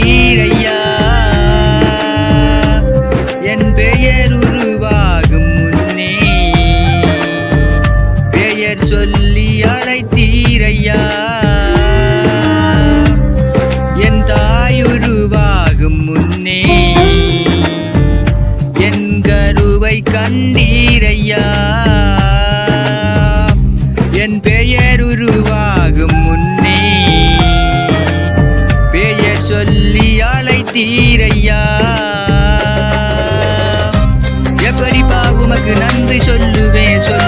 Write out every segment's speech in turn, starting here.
கண்டீரையா என் பெயர் உருவாகும் முன்னே பெயர் சொல்லி அழைத்தீரையா? என் தாய் உருவாகும் முன்னே என் கருவை கண்டீரையா? சொல்லி அழைத்தீரையா? எப்படி பாகுமக்கு நன்றி சொல்லுவேன் சொல்லு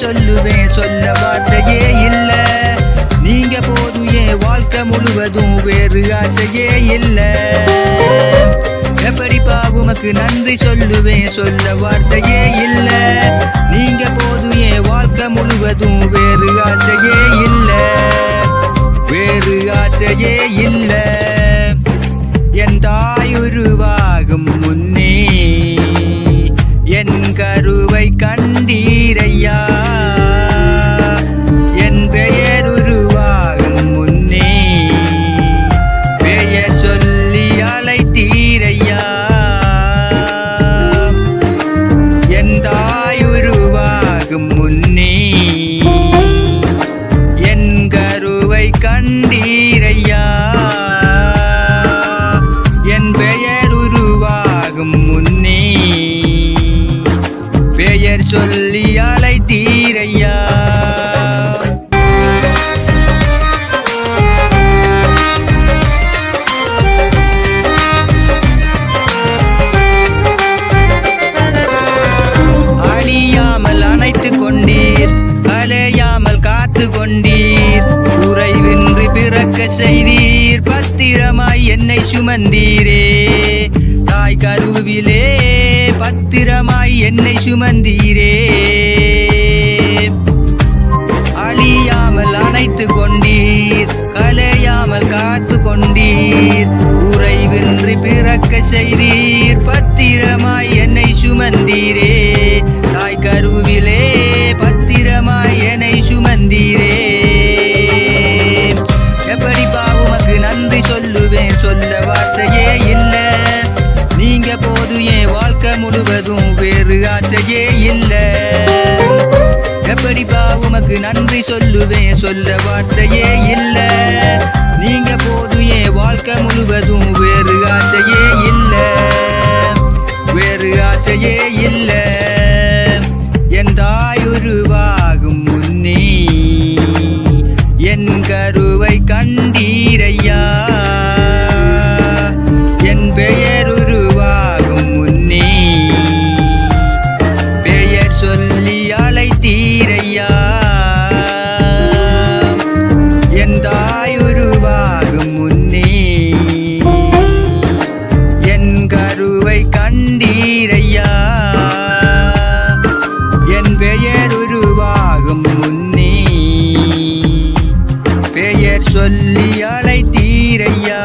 சொல்லுவேன் சொல்ல வார்த்தையே இல்ல. நீங்க போது என் வாழ்க்கை முழுவதும் வேறு ஆசையே இல்ல. எப்படிப்பா உமக்கு நன்றி சொல்லுவேன் சொல்ல வார்த்தையே இல்ல. நீங்க போது என் வாழ்க்கை முழுவதும் வேறு ஆசையே இல்ல. வேறு ஆசையே இல்ல. என் தாய் உருவாகும் முன்னே என் கருவை கண்டீரையா செய்தீர். பத்திரமாய் என்னை சுமந்தீரே. தாய் கருவிலே பத்திரமாய் என்னை சுமந்தீரே. எப்படிப்பா உமக்கு நன்றி சொல்லுவேன். சொல்ல வார்த்தையே இல்ல. நீங்க போது என் வாழ்க்கை முழுவதும் வேறு ஆசையே இல்ல. வேறு ஆசையே இல்ல. என் தாய் உருவாகும் முன்னே என் கருவை கண்டி கருவை கண்டீரையா? என் பெயர் உருவாகும் முன்னே. பெயர் சொல்லி அழைத்தீரையா?